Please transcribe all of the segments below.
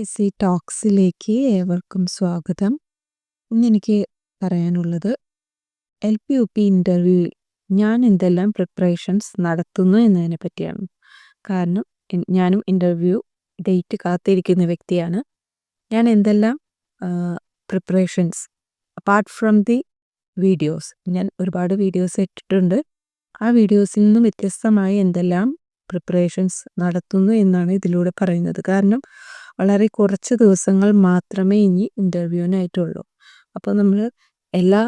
Easy ടോക്സിലേക്ക് ഏവർക്കും സ്വാഗതം. ഇന്നെനിക്ക് പറയാനുള്ളത് L P U P interview ഞാൻ എന്തെല്ലാം പ്രിപ്പറേഷൻസ് നടത്തുന്നു എന്നതിനെ പറ്റിയാണ്. കാരണം ഞാനും ഇന്റർവ്യൂ ഡേറ്റ് കാത്തിരിക്കുന്ന വ്യക്തിയാണ്. ഞാൻ എന്തെല്ലാം preparations apart from the videos ഞാൻ ഒരുപാട് വീഡിയോസ് ഇട്ടിട്ടുണ്ട്. ആ വീഡിയോസിൽ നിന്നും വ്യത്യസ്തമായി എന്തെല്ലാം പ്രിപ്പറേഷൻസ് നടത്തുന്നു എന്നാണ് ഇതിലൂടെ പറയുന്നത്. കാരണം വളരെ കുറച്ച് ദിവസങ്ങൾ മാത്രമേ ഇനി ഇന്റർവ്യൂവിനായിട്ടുള്ളൂ അപ്പോൾ നമ്മൾ എല്ലാ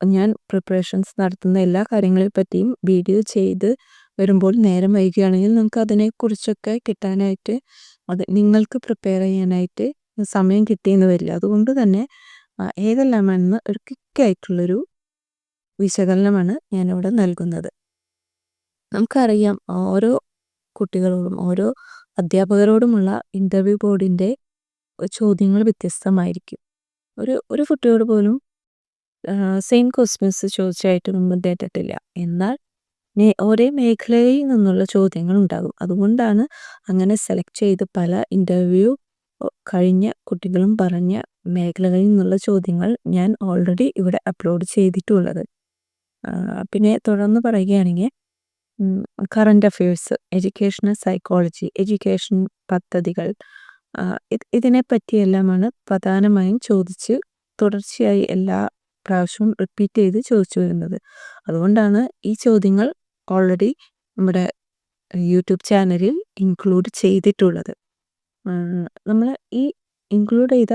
ഞാൻ പ്രിപ്പറേഷൻസ് നടത്തുന്ന എല്ലാ കാര്യങ്ങളെ പറ്റിയും വീഡിയോ ചെയ്ത് വരുമ്പോൾ നേരം വൈകുകയാണെങ്കിൽ നമുക്ക് അതിനെക്കുറിച്ചൊക്കെ കിട്ടാനായിട്ട് അത് നിങ്ങൾക്ക് പ്രിപ്പയർ ചെയ്യാനായിട്ട് സമയം കിട്ടിയെന്ന് വരില്ല. അതുകൊണ്ട് തന്നെ ഏതെല്ലാമാണെന്ന് ഒരു ക്വിക്കായിട്ടുള്ളൊരു വിശകലനമാണ് ഞാനിവിടെ നൽകുന്നത്. നമുക്കറിയാം ഓരോ കുട്ടികളോടും ഓരോ അധ്യാപകരോടുമുള്ള ഇന്റർവ്യൂ ബോർഡിന്റെ ചോദ്യങ്ങൾ വ്യത്യസ്തമായിരിക്കും. ഒരു ഒരു കുട്ടിയോട് പോലും സെയിം ക്വസ്റ്റ്യൻസ് മുമ്പ് കേട്ടിട്ടില്ല എന്നാൽ ഒരേ മേഖലയിൽ നിന്നുള്ള ചോദ്യങ്ങൾ ഉണ്ടാകും. അതുകൊണ്ടാണ് അങ്ങനെ സെലക്ട് ചെയ്ത് പല ഇന്റർവ്യൂ കഴിഞ്ഞ കുട്ടികളും പറഞ്ഞ മേഖലകളിൽ നിന്നുള്ള ചോദ്യങ്ങൾ ഞാൻ ഓൾറെഡി ഇവിടെ അപ്ലോഡ് ചെയ്തിട്ടുള്ളത്. പിന്നെ തുടർന്ന് പറയുകയാണെങ്കിൽ current affairs, educational psychology, education പദ്ധതികൾ ഇതിനെ പറ്റിയെല്ലാമാണ് പ്രധാനമായും ചോദിച്ച് തുടർച്ചയായി എല്ലാ പ്രാവശ്യവും റിപ്പീറ്റ് ചെയ്ത് ചോദിച്ചു വരുന്നത്. അതുകൊണ്ടാണ് ഈ ചോദ്യങ്ങൾ ഓൾറെഡി നമ്മുടെ യൂട്യൂബ് ചാനലിൽ ഇൻക്ലൂഡ് ചെയ്തിട്ടുള്ളത്. നമ്മൾ ഈ ഇൻക്ലൂഡ് ചെയ്ത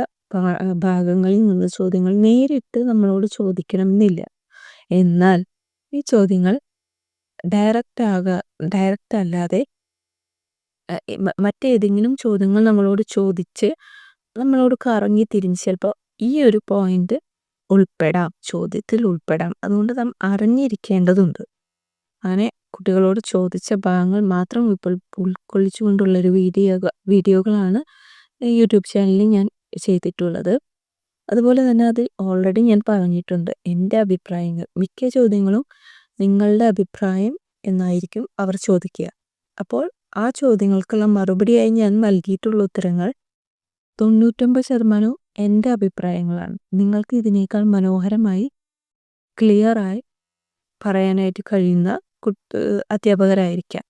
ഭാഗങ്ങളിൽ നിന്ന് ചോദ്യങ്ങൾ നേരിട്ട് നമ്മളോട് ചോദിക്കണമെന്നില്ല. എന്നാൽ ഈ ചോദ്യങ്ങൾ ഡയറക്റ്റ് ആക ഡയറക്റ്റ് അല്ലാതെ മറ്റേതെങ്കിലും ചോദ്യങ്ങൾ നമ്മളോട് ചോദിച്ച് നമ്മളോട് കറങ്ങി തിരിഞ്ഞ് ചിലപ്പോൾ ഈ ഒരു പോയിന്റ് ഉൾപ്പെടാം ചോദ്യത്തിൽ ഉൾപ്പെടാം. അതുകൊണ്ട് നാം അറിഞ്ഞിരിക്കേണ്ടതുണ്ട്. അങ്ങനെ കുട്ടികളോട് ചോദിച്ച ഭാഗങ്ങൾ മാത്രം ഉൾക്കൊള്ളിച്ചുകൊണ്ടുള്ളൊരു വീഡിയോ വീഡിയോകളാണ് യൂട്യൂബ് ചാനലിൽ ഞാൻ ചെയ്തിട്ടുള്ളത്. അതുപോലെ തന്നെ അത് ഓൾറെഡി ഞാൻ പറഞ്ഞിട്ടുണ്ട്. എന്റെ അഭിപ്രായങ്ങൾ മിക്ക ചോദ്യങ്ങളും നിങ്ങളുടെ അഭിപ്രായം എന്നായിരിക്കും അവർ ചോദിക്കുക. അപ്പോൾ ആ ചോദ്യങ്ങൾക്കുള്ള മറുപടിയായി ഞാൻ നൽകിയിട്ടുള്ള ഉത്തരങ്ങൾ തൊണ്ണൂറ്റൊമ്പത് ശതമാനവും എന്റെ അഭിപ്രായങ്ങളാണ്. നിങ്ങൾക്ക് ഇതിനേക്കാൾ മനോഹരമായി ക്ലിയറായി പറയാനായിട്ട് കഴിയുന്ന അധ്യാപകരായിരിക്കാം.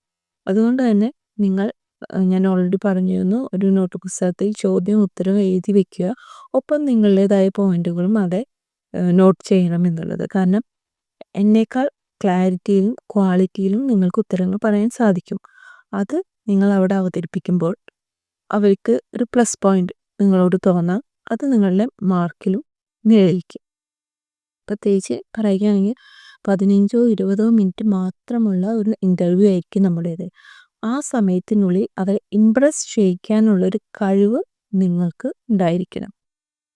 അതുകൊണ്ട് തന്നെ നിങ്ങൾ ഞാൻ ഓൾറെഡി പറഞ്ഞിരുന്നു ഒരു നോട്ട് പുസ്തകത്തിൽ ചോദ്യം ഉത്തരവും എഴുതി വയ്ക്കുക. ഒപ്പം നിങ്ങളുടേതായ പോയിന്റുകളും അവിടെ നോട്ട് ചെയ്യണം എന്നുള്ളത്. കാരണം എന്നേക്കാൾ ക്ലാരിറ്റിയിലും ക്വാളിറ്റിയിലും നിങ്ങൾക്ക് ഉത്തരങ്ങൾ പറയാൻ സാധിക്കും. അത് നിങ്ങൾ അവിടെ അവതരിപ്പിക്കുമ്പോൾ അവർക്ക് ഒരു പ്ലസ് പോയിന്റ് നിങ്ങളോട് തോന്നാം. അത് നിങ്ങളുടെ മാർക്കിലും നിഴലിക്കും പ്രത്യേകിച്ച് പറയുകയാണെങ്കിൽ പതിനഞ്ചോ ഇരുപതോ മിനിറ്റ് മാത്രമുള്ള ഒരു ഇന്റർവ്യൂ ആയിരിക്കും നമ്മുടേത്. ആ സമയത്തിനുള്ളിൽ അവരെ ഇമ്പ്രസ് ചെയ്യിക്കാനുള്ളൊരു കഴിവ് നിങ്ങൾക്ക് ഉണ്ടായിരിക്കണം.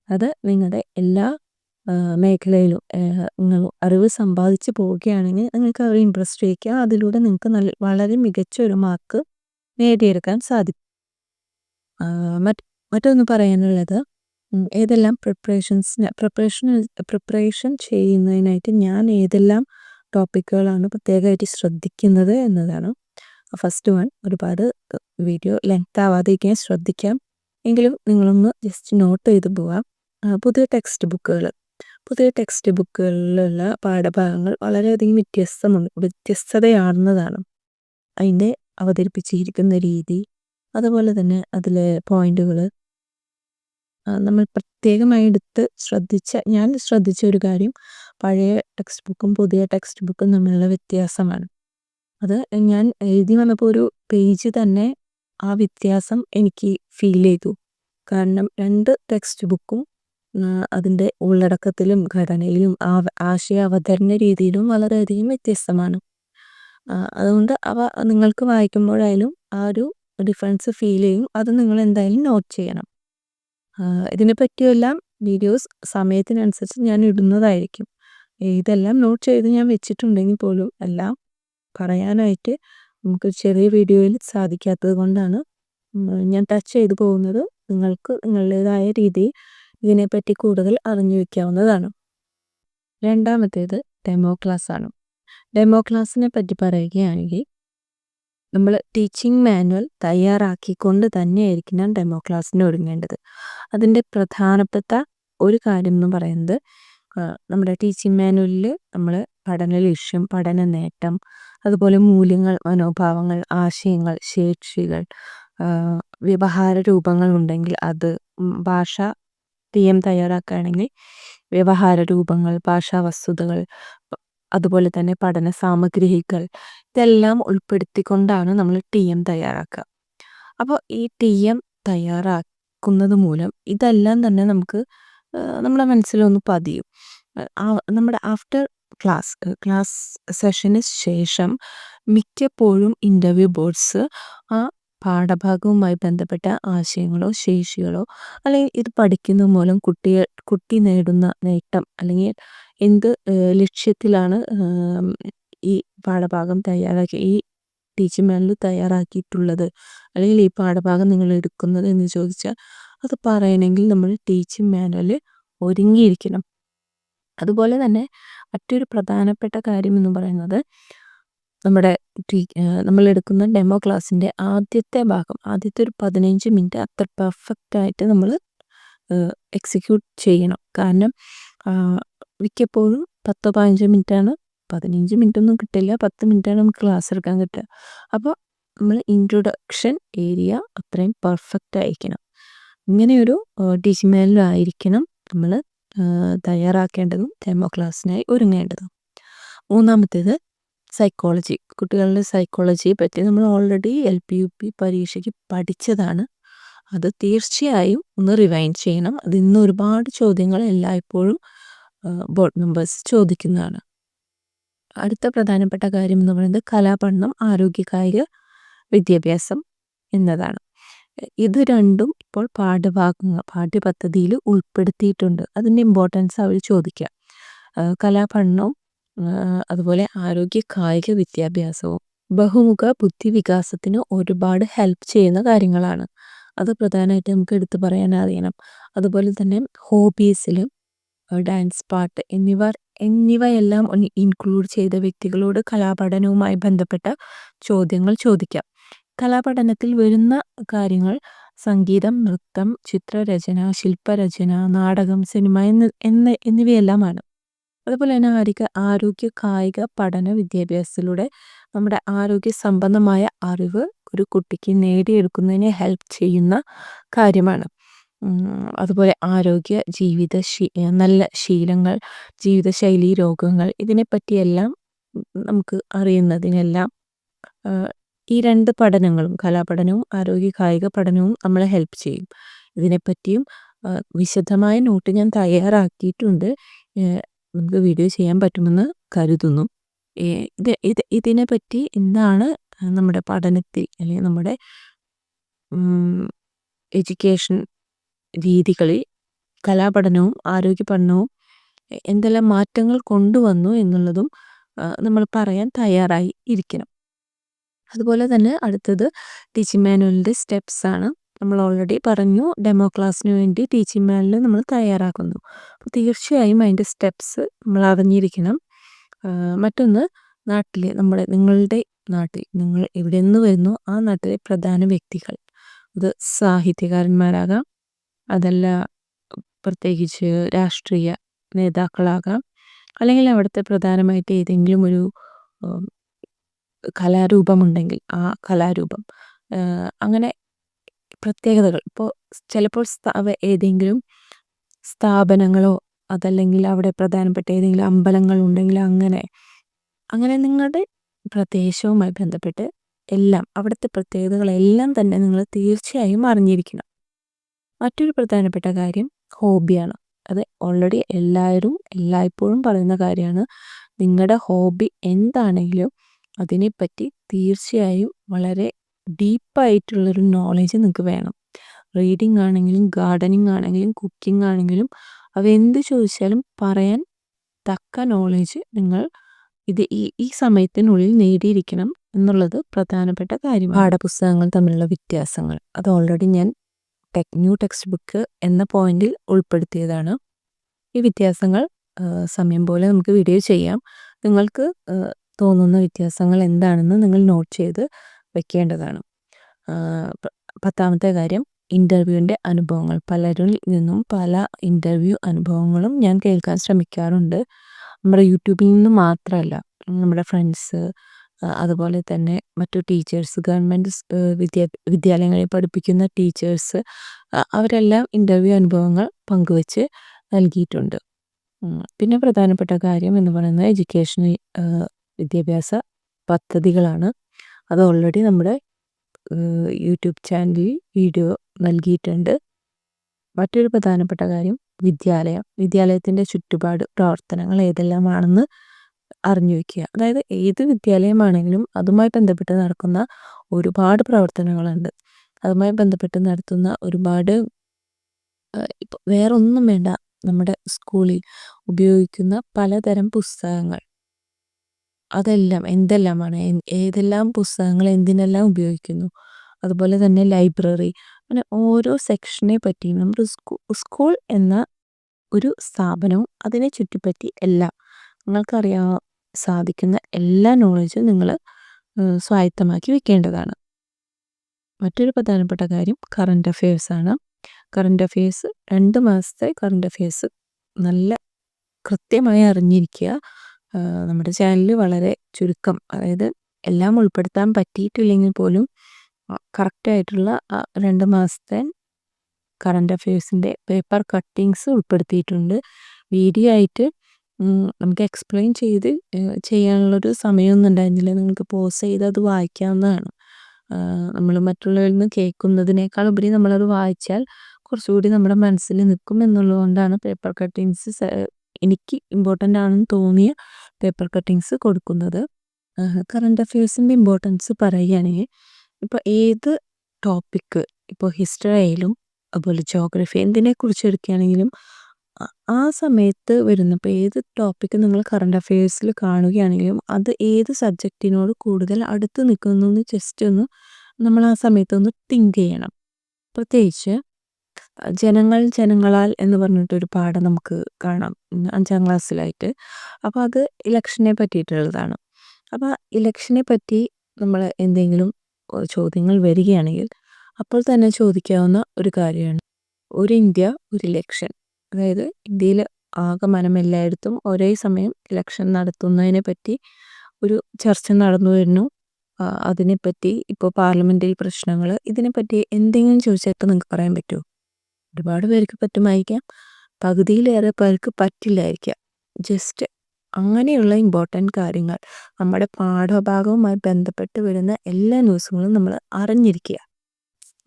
അത് നിങ്ങളുടെ എല്ലാ മേഖലയിലും നിങ്ങൾ അറിവ് സമ്പാദിച്ച് പോവുകയാണെങ്കിൽ നിങ്ങൾക്ക് അവർ ഇമ്പ്രസ് ചെയ്യിക്കുക അതിലൂടെ നിങ്ങൾക്ക് നല്ല വളരെ മികച്ച ഒരു മാർക്ക് നേടിയെടുക്കാൻ സാധിക്കും. മറ്റ് മറ്റൊന്ന് പറയാനുള്ളത് ഏതെല്ലാം പ്രിപ്പറേഷൻസ് പ്രിപ്പറേഷൻ പ്രിപ്പറേഷൻ ചെയ്യുന്നതിനായിട്ട് ഞാൻ ഏതെല്ലാം ടോപ്പിക്കുകളാണ് പ്രത്യേകമായിട്ട് ശ്രദ്ധിക്കുന്നത് എന്നതാണ്. ഫസ്റ്റ് വൺ ഒരുപാട് വീഡിയോ ലെങ്ത് ആവാതിരിക്കാൻ ശ്രദ്ധിക്കാം. എങ്കിലും നിങ്ങളൊന്ന് ജസ്റ്റ് നോട്ട് ചെയ്ത് പോവാം. പുതിയ ടെക്സ്റ്റ് ബുക്കുകൾ പുതിയ ടെക്സ്റ്റ് ബുക്കുകളിലുള്ള പാഠഭാഗങ്ങൾ വളരെയധികം വ്യത്യസ്തമുണ്ട്. വ്യത്യസ്തതയാർന്നതാണ്. അതിന്റെ അവതരിപ്പിച്ചിരിക്കുന്ന രീതി അതുപോലെ തന്നെ അതിലെ പോയിന്റുകൾ നമ്മൾ പ്രത്യേകമായി എടുത്ത് ശ്രദ്ധിച്ച ഞാൻ ശ്രദ്ധിച്ച ഒരു കാര്യം പഴയ ടെക്സ്റ്റ് ബുക്കും പുതിയ ടെക്സ്റ്റ് ബുക്കും തമ്മിലുള്ള വ്യത്യാസമാണ്. അത് ഞാൻ എഴുതി വന്നപ്പോൾ ഒരു പേജ് തന്നെ ആ വ്യത്യാസം എനിക്ക് ഫീൽ ചെയ്തു. കാരണം രണ്ട് ടെക്സ്റ്റ് ബുക്കും അതിന്റെ ഉള്ളടക്കത്തിലും ഘടനയിലും ആശയ അവതരണ രീതിയിലും വളരെയധികം വ്യത്യസ്തമാണ്. അതുകൊണ്ട് അവ നിങ്ങൾക്ക് വായിക്കുമ്പോഴായാലും ആ ഒരു ഡിഫറൻസ് ഫീൽ ചെയ്യും. അത് നിങ്ങൾ എന്തായാലും നോട്ട് ചെയ്യണം. ഇതിനെ പറ്റിയെല്ലാം വീഡിയോസ് സമയത്തിനനുസരിച്ച് ഞാൻ ഇടുന്നതായിരിക്കും. ഇതെല്ലാം നോട്ട് ചെയ്ത് ഞാൻ വെച്ചിട്ടുണ്ടെങ്കിൽ പോലും എല്ലാം പറയാനായിട്ട് നമുക്ക് ചെറിയ വീഡിയോയിൽ സാധിക്കാത്തത് കൊണ്ടാണ് ഞാൻ ടച്ച് ചെയ്തു പോകുന്നത്. നിങ്ങൾക്ക് നിങ്ങളുടേതായ രീതിയിൽ ഇതിനെപ്പറ്റി കൂടുതൽ അറിഞ്ഞു വയ്ക്കാവുന്നതാണ്. രണ്ടാമത്തേത് ഡെമോ ക്ലാസ് ആണ് ഡെമോ ക്ലാസ്സിനെ പറ്റി പറയുകയാണെങ്കിൽ നമ്മൾ ടീച്ചിങ് മാനുവൽ തയ്യാറാക്കിക്കൊണ്ട് തന്നെയായിരിക്കണം ഡെമോ ക്ലാസ്സിന് ഒരുങ്ങേണ്ടത്. അതിന്റെ പ്രധാനപ്പെട്ട ഒരു കാര്യം എന്ന് പറയുന്നത് നമ്മുടെ ടീച്ചിങ് മാനുവലിൽ നമ്മൾ പഠന ലക്ഷ്യം പഠന നേട്ടം അതുപോലെ മൂല്യങ്ങൾ മനോഭാവങ്ങൾ ആശയങ്ങൾ ശേഷികൾ വ്യവഹാര രൂപങ്ങൾ ഉണ്ടെങ്കിൽ അത് ഭാഷ ടി എം തയ്യാറാക്കുകയാണെങ്കിൽ വ്യവഹാര രൂപങ്ങൾ ഭാഷാ വസ്തുതകൾ അതുപോലെ തന്നെ പഠന സാമഗ്രികൾ ഇതെല്ലാം ഉൾപ്പെടുത്തിക്കൊണ്ടാണ് നമ്മൾ ടി എം തയ്യാറാക്കുക. അപ്പോൾ ഈ ടി എം തയ്യാറാക്കുന്നത് മൂലം ഇതെല്ലാം തന്നെ നമുക്ക് നമ്മുടെ മനസ്സിലൊന്ന് പതിയും. നമ്മുടെ ആഫ്റ്റർ ക്ലാസ് ക്ലാസ് സെഷന് ശേഷം മിക്കപ്പോഴും ഇന്റർവ്യൂ ബോർഡ്സ് ആ പാഠഭാഗവുമായി ബന്ധപ്പെട്ട ആശയങ്ങളോ ശേഷികളോ അല്ലെങ്കിൽ ഇത് പഠിക്കുന്ന മൂലം കുട്ടിയെ കുട്ടി നേടുന്ന നേട്ടം അല്ലെങ്കിൽ എന്ത് ലക്ഷ്യത്തിലാണ് ഈ പാഠഭാഗം തയ്യാറാക്കി ഈ ടീച്ചിങ് മാനുവൽ തയ്യാറാക്കിയിട്ടുള്ളത് അല്ലെങ്കിൽ ഈ പാഠഭാഗം നിങ്ങൾ എടുക്കുന്നത് എന്ന് ചോദിച്ചാൽ അത് പറയണമെങ്കിൽ നമ്മൾ ടീച്ചിങ് മാനുവൽ ഒരുങ്ങിയിരിക്കണം. അതുപോലെ തന്നെ മറ്റൊരു പ്രധാനപ്പെട്ട കാര്യം എന്ന് പറയുന്നത് നമ്മുടെ ടീ നമ്മളെടുക്കുന്ന ഡെമോ ക്ലാസ്സിന്റെ ആദ്യത്തെ ഭാഗം ആദ്യത്തെ ഒരു പതിനഞ്ച് മിനിറ്റ് അത്ര പെർഫെക്റ്റ് ആയിട്ട് നമ്മൾ എക്സിക്യൂട്ട് ചെയ്യണം. കാരണം മിക്കപ്പോഴും പത്തോ പതിനഞ്ചോ മിനിറ്റാണ്. പതിനഞ്ച് മിനിറ്റൊന്നും കിട്ടില്ല. പത്ത് മിനിറ്റാണ് നമുക്ക് ക്ലാസ് എടുക്കാൻ കിട്ടുക. അപ്പോൾ നമ്മൾ ഇൻട്രൊഡക്ഷൻ ഏരിയ അത്രയും പെർഫെക്റ്റ് ആയിരിക്കണം. ഇങ്ങനെയൊരു ടീച്ചിങ് മാനുവലായിരിക്കണം നമ്മൾ തയ്യാറാക്കേണ്ടതും ഡെമോ ക്ലാസ്സിനായി ഒരുങ്ങേണ്ടതും. മൂന്നാമത്തേത് സൈക്കോളജി കുട്ടികളുടെ സൈക്കോളജിയെ പറ്റി നമ്മൾ already L P U P പരീക്ഷയ്ക്ക് പഠിച്ചതാണ്. അത് തീർച്ചയായും ഒന്ന് റിവൈൻഡ് ചെയ്യണം. അത് ഇന്ന് ഒരുപാട് ചോദ്യങ്ങൾ എല്ലായ്പ്പോഴും ബോർഡ് മെമ്പേഴ്സ് ചോദിക്കുന്നതാണ്. അടുത്ത പ്രധാനപ്പെട്ട കാര്യം എന്ന് പറയുന്നത് കലാപഠനം ആരോഗ്യ കായിക വിദ്യാഭ്യാസം എന്നതാണ്. ഇത് രണ്ടും ഇപ്പോൾ പാഠഭാഗങ്ങൾ പാഠ്യപദ്ധതിയിൽ ഉൾപ്പെടുത്തിയിട്ടുണ്ട്. അതിന്റെ ഇമ്പോർട്ടൻസ് അവർ ചോദിക്കുക. കലാപഠനവും അതുപോലെ ആരോഗ്യ കായിക വിദ്യാഭ്യാസവും ബഹുമുഖ ബുദ്ധി വികാസത്തിന് ഒരുപാട് ഹെൽപ്പ് ചെയ്യുന്ന കാര്യങ്ങളാണ്. അത് പ്രധാനമായിട്ട് നമുക്ക് എടുത്തു പറയാൻ അറിയണം. അതുപോലെ തന്നെ ഹോബീസിൽ ഡാൻസ് പാട്ട് എന്നിവ എന്നിവയെല്ലാം ഇൻക്ലൂഡ് ചെയ്ത വ്യക്തികളോട് കലാപഠനവുമായി ബന്ധപ്പെട്ട ചോദ്യങ്ങൾ ചോദിക്കാം. കലാപഠനത്തിൽ വരുന്ന കാര്യങ്ങൾ സംഗീതം നൃത്തം ചിത്രരചന ശില്പരചന നാടകം സിനിമ എന്ന് എന്ന് എന്നിവയെല്ലാമാണ്. അതുപോലെ തന്നെ ആരോഗ്യ ആരോഗ്യ കായിക പഠന വിദ്യാഭ്യാസത്തിലൂടെ നമ്മുടെ ആരോഗ്യ സംബന്ധമായ അറിവ് ഒരു കുട്ടിക്ക് നേടിയെടുക്കുന്നതിന് ഹെൽപ്പ് ചെയ്യുന്ന കാര്യമാണ്. അതുപോലെ ആരോഗ്യ ജീവിത നല്ല ശീലങ്ങൾ ജീവിതശൈലി രോഗങ്ങൾ ഇതിനെപ്പറ്റിയെല്ലാം നമുക്ക് അറിയുന്നതിനെല്ലാം ഈ രണ്ട് പഠനങ്ങളും കലാപഠനവും ആരോഗ്യ കായിക പഠനവും നമ്മളെ ഹെൽപ്പ് ചെയ്യും. ഇതിനെപ്പറ്റിയും വിശദമായ നോട്ട് ഞാൻ തയ്യാറാക്കിയിട്ടുണ്ട്. നമുക്ക് വീഡിയോ ചെയ്യാൻ പറ്റുമെന്ന് കരുതുന്നു. ഇത് ഇത് ഇതിനെപ്പറ്റി എന്താണ് നമ്മുടെ പഠനത്തിൽ അല്ലെങ്കിൽ നമ്മുടെ എഡ്യൂക്കേഷൻ രീതികളിൽ കലാപഠനവും ആരോഗ്യ പഠനവും എന്തെല്ലാം മാറ്റങ്ങൾ കൊണ്ടുവന്നു എന്നുള്ളതും നമ്മൾ പറയാൻ തയ്യാറായി ഇരിക്കണം. അതുപോലെ തന്നെ അടുത്തത് ടീച്ചിങ് മാനുവലിന്റെ സ്റ്റെപ്സ് നമ്മൾ ഓൾറെഡി പറഞ്ഞു ഡെമോ ക്ലാസ്സിന് വേണ്ടി ടീച്ചിങ് മാനിൽ നമ്മൾ തയ്യാറാക്കുന്നു. അപ്പോൾ തീർച്ചയായും അതിന്റെ സ്റ്റെപ്സ് നമ്മൾ അറിഞ്ഞിരിക്കണം. മറ്റൊന്ന് നാട്ടിൽ നമ്മുടെ നിങ്ങളുടെ നാട്ടിൽ നിങ്ങൾ എവിടെ നിന്ന് വരുന്നു? ആ നാട്ടിലെ പ്രധാന വ്യക്തികൾ. അത് സാഹിത്യകാരന്മാരാകാം അതല്ല പ്രത്യേകിച്ച് രാഷ്ട്രീയ നേതാക്കളാകാം അല്ലെങ്കിൽ അവിടുത്തെ പ്രധാനമായിട്ട് ഏതെങ്കിലും ഒരു കലാരൂപമുണ്ടെങ്കിൽ ആ കലാരൂപം. അങ്ങനെ പ്രത്യേകതകൾ. ഇപ്പോൾ ചിലപ്പോൾ ഏതെങ്കിലും സ്ഥാപനങ്ങളോ അതല്ലെങ്കിൽ അവിടെ പ്രധാനപ്പെട്ട ഏതെങ്കിലും അമ്പലങ്ങൾ ഉണ്ടെങ്കിൽ അങ്ങനെ അങ്ങനെ നിങ്ങളുടെ പ്രദേശവുമായി ബന്ധപ്പെട്ട് എല്ലാം അവിടുത്തെ പ്രത്യേകതകളെല്ലാം തന്നെ നിങ്ങൾ തീർച്ചയായും അറിഞ്ഞിരിക്കണം. മറ്റൊരു പ്രധാനപ്പെട്ട കാര്യം ഹോബിയാണ്. അത് ഓൾറെഡി എല്ലാവരും എല്ലായ്പ്പോഴും പറയുന്ന കാര്യമാണ്. നിങ്ങളുടെ ഹോബി എന്താണെങ്കിലും അതിനെപ്പറ്റി തീർച്ചയായും വളരെ ഡീപ്പായിട്ടുള്ളൊരു നോളേജ് നിങ്ങൾക്ക് വേണം. റീഡിങ് ആണെങ്കിലും ഗാർഡനിങ് ആണെങ്കിലും കുക്കിംഗ് ആണെങ്കിലും അവ എന്ത് ചോദിച്ചാലും പറയാൻ തക്ക നോളേജ് നിങ്ങൾ ഇത് ഈ ഈ സമയത്തിനുള്ളിൽ നേടിയിരിക്കണം എന്നുള്ളത് പ്രധാനപ്പെട്ട കാര്യമാണ്. പാഠപുസ്തകങ്ങൾ തമ്മിലുള്ള വ്യത്യാസങ്ങൾ. അത് ഓൾറെഡി ഞാൻ ടെക് ന്യൂ ടെക്സ്റ്റ് ബുക്ക് എന്ന പോയിന്റിൽ ഉൾപ്പെടുത്തിയതാണ്. ഈ വ്യത്യാസങ്ങൾ സമയം പോലെ നമുക്ക് വീഡിയോ ചെയ്യാം. നിങ്ങൾക്ക് തോന്നുന്ന വ്യത്യാസങ്ങൾ എന്താണെന്ന് നിങ്ങൾ നോട്ട് ചെയ്ത് വെക്കേണ്ടതാണ്. പത്താമത്തെ കാര്യം ഇന്റർവ്യൂവിന്റെ അനുഭവങ്ങൾ. പലരിൽ നിന്നും പല ഇന്റർവ്യൂ അനുഭവങ്ങളും ഞാൻ കേൾക്കാൻ ശ്രമിക്കാറുണ്ട്. നമ്മുടെ യൂട്യൂബിൽ നിന്ന് മാത്രമല്ല നമ്മുടെ ഫ്രണ്ട്സ് അതുപോലെ തന്നെ മറ്റു ടീച്ചേഴ്സ് ഗവൺമെന്റ് വിദ്യാ വിദ്യാലയങ്ങളിൽ പഠിപ്പിക്കുന്ന ടീച്ചേഴ്സ് അവരെല്ലാം ഇന്റർവ്യൂ അനുഭവങ്ങൾ പങ്കുവച്ച് നൽകിയിട്ടുണ്ട്. പിന്നെ പ്രധാനപ്പെട്ട കാര്യം എന്ന് പറയുന്നത് എഡ്യൂക്കേഷൻ വിദ്യാഭ്യാസ പദ്ധതികളാണ്. അത് ഓൾറെഡി നമ്മുടെ യൂട്യൂബ് ചാനലിൽ വീഡിയോ നൽകിയിട്ടുണ്ട്. മറ്റൊരു പ്രധാനപ്പെട്ട കാര്യം വിദ്യാലയം. വിദ്യാലയത്തിന്റെ ചുറ്റുപാട് പ്രവർത്തനങ്ങൾ ഏതെല്ലാമാണെന്ന് അറിഞ്ഞു വയ്ക്കുക. അതായത് ഏത് വിദ്യാലയമാണെങ്കിലും അതുമായി ബന്ധപ്പെട്ട് നടക്കുന്ന ഒരുപാട് പ്രവർത്തനങ്ങളുണ്ട്. അതുമായി ബന്ധപ്പെട്ട് നടത്തുന്ന ഒരുപാട് ഇപ്പോൾ വേറൊന്നും വേണ്ട. നമ്മുടെ സ്കൂളിൽ ഉപയോഗിക്കുന്ന പലതരം പുസ്തകങ്ങൾ. അതെല്ലാം എന്തെല്ലാമാണ്? ഏതെല്ലാം പുസ്തകങ്ങൾ എന്തിനെല്ലാം ഉപയോഗിക്കുന്നു? അതുപോലെ തന്നെ ലൈബ്രറി. അങ്ങനെ ഓരോ സെക്ഷനെ പറ്റിയും നമ്മുടെ സ്കൂൾ എന്ന ഒരു സ്ഥാപനവും അതിനെ ചുറ്റിപ്പറ്റി എല്ലാം നിങ്ങൾക്കറിയാൻ സാധിക്കുന്ന എല്ലാ നോളജും നിങ്ങൾ സ്വായത്തമാക്കി വെക്കേണ്ടതാണ്. മറ്റൊരു പ്രധാനപ്പെട്ട കാര്യം കറണ്ട് ആണ്. കറണ്ട് അഫയേഴ്സ് രണ്ട് മാസത്തെ കറണ്ട് അഫയേഴ്സ് നല്ല കൃത്യമായി അറിഞ്ഞിരിക്കുക. നമ്മുടെ ചാനലിൽ വളരെ ചുരുക്കം. അതായത് എല്ലാം ഉൾപ്പെടുത്താൻ പറ്റിയിട്ടില്ലെങ്കിൽ പോലും കറക്റ്റായിട്ടുള്ള രണ്ട് മാസത്തെ കറണ്ട് അഫയേഴ്സിന്റെ പേപ്പർ കട്ടിങ്സ് ഉൾപ്പെടുത്തിയിട്ടുണ്ട്. വീഡിയോ ആയിട്ട് നമുക്ക് എക്സ്പ്ലെയിൻ ചെയ്ത് ചെയ്യാനുള്ളൊരു സമയമൊന്നും ഉണ്ടായിരുന്നില്ല. നിങ്ങൾക്ക് പോസ് ചെയ്ത് അത് വായിക്കാവുന്നതാണ്. നമ്മൾ മറ്റുള്ളവരിൽ നിന്ന് കേൾക്കുന്നതിനേക്കാൾ ഉപരി നമ്മളത് വായിച്ചാൽ കുറച്ചുകൂടി നമ്മുടെ മനസ്സിൽ നിൽക്കും എന്നുള്ളതുകൊണ്ടാണ് പേപ്പർ കട്ടിങ്സ് എനിക്ക് ഇമ്പോർട്ടന്റ് ആണെന്ന് തോന്നിയ പേപ്പർ കട്ടിങ്സ് കൊടുക്കുന്നത്. കറണ്ട് അഫയേഴ്സിന്റെ ഇമ്പോർട്ടൻസ് പറയുകയാണെങ്കിൽ ഇപ്പോൾ ഏത് ടോപ്പിക്ക് ഇപ്പോൾ ഹിസ്റ്ററി ആയാലും അതുപോലെ ജോഗ്രഫി എന്തിനെക്കുറിച്ച് എടുക്കുകയാണെങ്കിലും ആ സമയത്ത് വരുന്ന ഇപ്പോൾ ഏത് ടോപ്പിക്ക് നിങ്ങൾ കറണ്ട് അഫയേഴ്സിൽ കാണുകയാണെങ്കിലും അത് ഏത് സബ്ജക്റ്റിനോട് കൂടുതൽ അടുത്ത് നിൽക്കുന്നു എന്ന് ജസ്റ്റ് ഒന്ന് നമ്മൾ ആ സമയത്തൊന്ന് തിങ്ക് ചെയ്യണം. പ്രത്യേകിച്ച് ജനങ്ങൾ ജനങ്ങളാൽ എന്ന് പറഞ്ഞിട്ട് ഒരു പാഠം നമുക്ക് കാണാം അഞ്ചാം ക്ലാസ്സിലായിട്ട്. അപ്പോൾ അത് ഇലക്ഷനെ പറ്റിയിട്ടുള്ളതാണ്. അപ്പോൾ ഇലക്ഷനെ പറ്റി നമ്മൾ എന്തെങ്കിലും ചോദ്യങ്ങൾ വരികയാണെങ്കിൽ അപ്പോൾ തന്നെ ചോദിക്കാവുന്ന ഒരു കാര്യമാണ്. ഒരു ഇന്ത്യ ഒരു ഇലക്ഷൻ. അതായത് ഇന്ത്യയിൽ ആകമാനം എല്ലായിടത്തും ഒരേ സമയം ഇലക്ഷൻ നടത്തുന്നതിനെ പറ്റി ഒരു ചർച്ച നടന്നു വരുന്നു. അതിനെപ്പറ്റി ഇപ്പോൾ പാർലമെന്ററി പ്രശ്നങ്ങൾ ഇതിനെപ്പറ്റി എന്തെങ്കിലും ചോദിച്ചാൽ ഇപ്പോൾ നിങ്ങൾക്ക് പറയാൻ പറ്റുമോ? ഒരുപാട് പേർക്ക് പറ്റുമായിരിക്കാം. പകുതിയിലേറെ പേർക്ക് പറ്റില്ലായിരിക്കാം. ജസ്റ്റ് അങ്ങനെയുള്ള ഇമ്പോർട്ടന്റ് കാര്യങ്ങൾ. നമ്മുടെ പാഠഭാഗവുമായി ബന്ധപ്പെട്ട് വരുന്ന എല്ലാ ന്യൂസുകളും നമ്മൾ അറിഞ്ഞിരിക്കുക.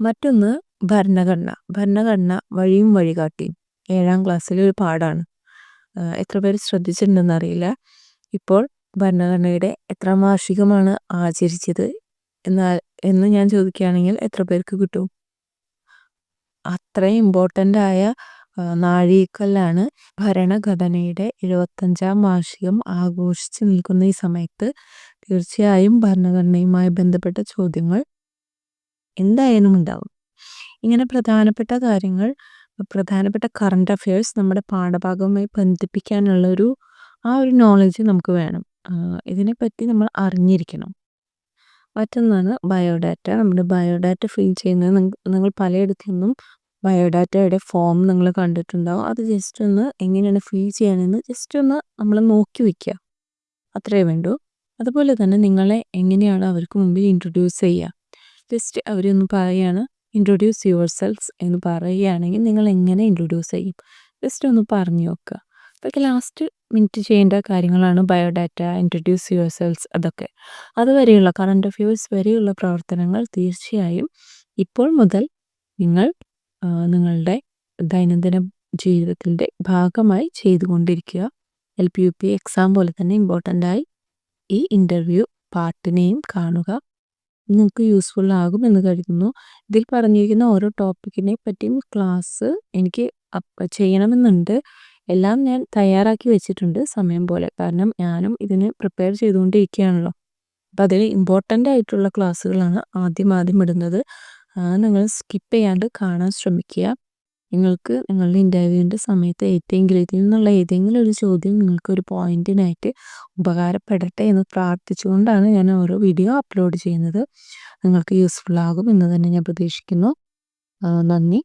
മറ്റൊന്ന് ഭരണഘടന. ഭരണഘടന വഴിയും വഴികാട്ടിയും ഏഴാം ക്ലാസ്സിലെ ഒരു പാഠമാണ്. എത്ര പേര് ശ്രദ്ധിച്ചിട്ടുണ്ടെന്നറിയില്ല ഇപ്പോൾ ഭരണഘടനയുടെ എത്രാം വാർഷികമാണ് ആചരിച്ചത്? എന്നാൽ എന്ന് ഞാൻ ചോദിക്കുകയാണെങ്കിൽ എത്ര പേർക്ക് കിട്ടും? അത്രയും ആയ നാഴികക്കല്ലാണ് ഭരണഘടനയുടെ എഴുപത്തഞ്ചാം വാർഷികം ആഘോഷിച്ച് നിൽക്കുന്ന ഈ സമയത്ത് തീർച്ചയായും ഭരണഘടനയുമായി ബന്ധപ്പെട്ട ചോദ്യങ്ങൾ എന്തായാലും ഉണ്ടാവും. ഇങ്ങനെ പ്രധാനപ്പെട്ട കാര്യങ്ങൾ പ്രധാനപ്പെട്ട കറണ്ട് അഫയേഴ്സ് നമ്മുടെ പാഠഭാഗവുമായി ബന്ധിപ്പിക്കാനുള്ള ഒരു ആ ഒരു നോളജ് നമുക്ക് വേണം. ഇതിനെപ്പറ്റി നമ്മൾ അറിഞ്ഞിരിക്കണം. മറ്റൊന്നാണ് ബയോഡാറ്റ. നമ്മുടെ ബയോഡാറ്റ ഫിൽ ചെയ്യുന്നത് നിങ്ങൾ പലയിടത്തു നിന്നും ബയോഡാറ്റയുടെ ഫോം നിങ്ങൾ കണ്ടിട്ടുണ്ടാവും. അത് ജസ്റ്റ് ഒന്ന് എങ്ങനെയാണ് ഫിൽ ചെയ്യാനെന്ന് ജസ്റ്റ് ഒന്ന് നമ്മൾ നോക്കി വയ്ക്കുക അത്രയേ വേണ്ടൂ. അതുപോലെ തന്നെ നിങ്ങളെ എങ്ങനെയാണ് അവർക്ക് മുമ്പിൽ ഇൻട്രൊഡ്യൂസ് ചെയ്യുക. ജസ്റ്റ് അവരൊന്ന് പറയുകയാണ് ഇൻട്രൊഡ്യൂസ് യുവർ സെൽഫ്സ് എന്ന് പറയുകയാണെങ്കിൽ നിങ്ങൾ എങ്ങനെ ഇൻട്രൊഡ്യൂസ് ചെയ്യും? ജസ്റ്റ് ഒന്ന് പറഞ്ഞു നോക്കുക. അതൊക്കെ ലാസ്റ്റ് മിനിറ്റ് ചെയ്യേണ്ട കാര്യങ്ങളാണ് ബയോഡാറ്റ ഇൻട്രൊഡ്യൂസ് യുവർ സെൽസ് അതൊക്കെ. അതുവരെയുള്ള കറണ്ട് അഫയേഴ്സ് വരെയുള്ള പ്രവർത്തനങ്ങൾ തീർച്ചയായും ഇപ്പോൾ മുതൽ നിങ്ങൾ നിങ്ങളുടെ ദൈനംദിന ജീവിതത്തിന്റെ ഭാഗമായി ചെയ്തുകൊണ്ടിരിക്കുക. L P U P exam പോലെ തന്നെ ഇമ്പോർട്ടന്റ് ആയി ഈ ഇന്റർവ്യൂ പാർട്ടിനെയും കാണുക. നിങ്ങൾക്ക് യൂസ്ഫുൾ ആകും എന്ന് കരുതുന്നു. ഇതിൽ പറഞ്ഞിരിക്കുന്ന ഓരോ ടോപ്പിക്കിനെ പറ്റിയും ക്ലാസ് എനിക്ക് ചെയ്യണമെന്നുണ്ട്. എല്ലാം ഞാൻ തയ്യാറാക്കി വെച്ചിട്ടുണ്ട് സമയം പോലെ. കാരണം ഞാനും ഇതിന് പ്രിപ്പയർ ചെയ്തുകൊണ്ടിരിക്കുകയാണല്ലോ. അപ്പം അതിൽ ഇമ്പോർട്ടന്റ് ആയിട്ടുള്ള ക്ലാസ്സുകളാണ് ആദ്യം ആദ്യം ഇടുന്നത്. നിങ്ങൾ സ്കിപ്പ് ചെയ്യാണ്ട് കാണാൻ ശ്രമിക്കുക. നിങ്ങൾക്ക് നിങ്ങളുടെ ഇന്റർവ്യൂവിന്റെ സമയത്ത് ഏറ്റവും ഇതിൽ നിന്നുള്ള ഏതെങ്കിലും ഒരു ചോദ്യം നിങ്ങൾക്ക് ഒരു പോയിന്റിനായിട്ട് ഉപകാരപ്പെടട്ടെ എന്ന് പ്രാർത്ഥിച്ചുകൊണ്ടാണ് ഞാൻ ഓരോ വീഡിയോ അപ്ലോഡ് ചെയ്യുന്നത്. നിങ്ങൾക്ക് യൂസ്ഫുൾ ആകും എന്ന് തന്നെ ഞാൻ പ്രതീക്ഷിക്കുന്നു. നന്ദി.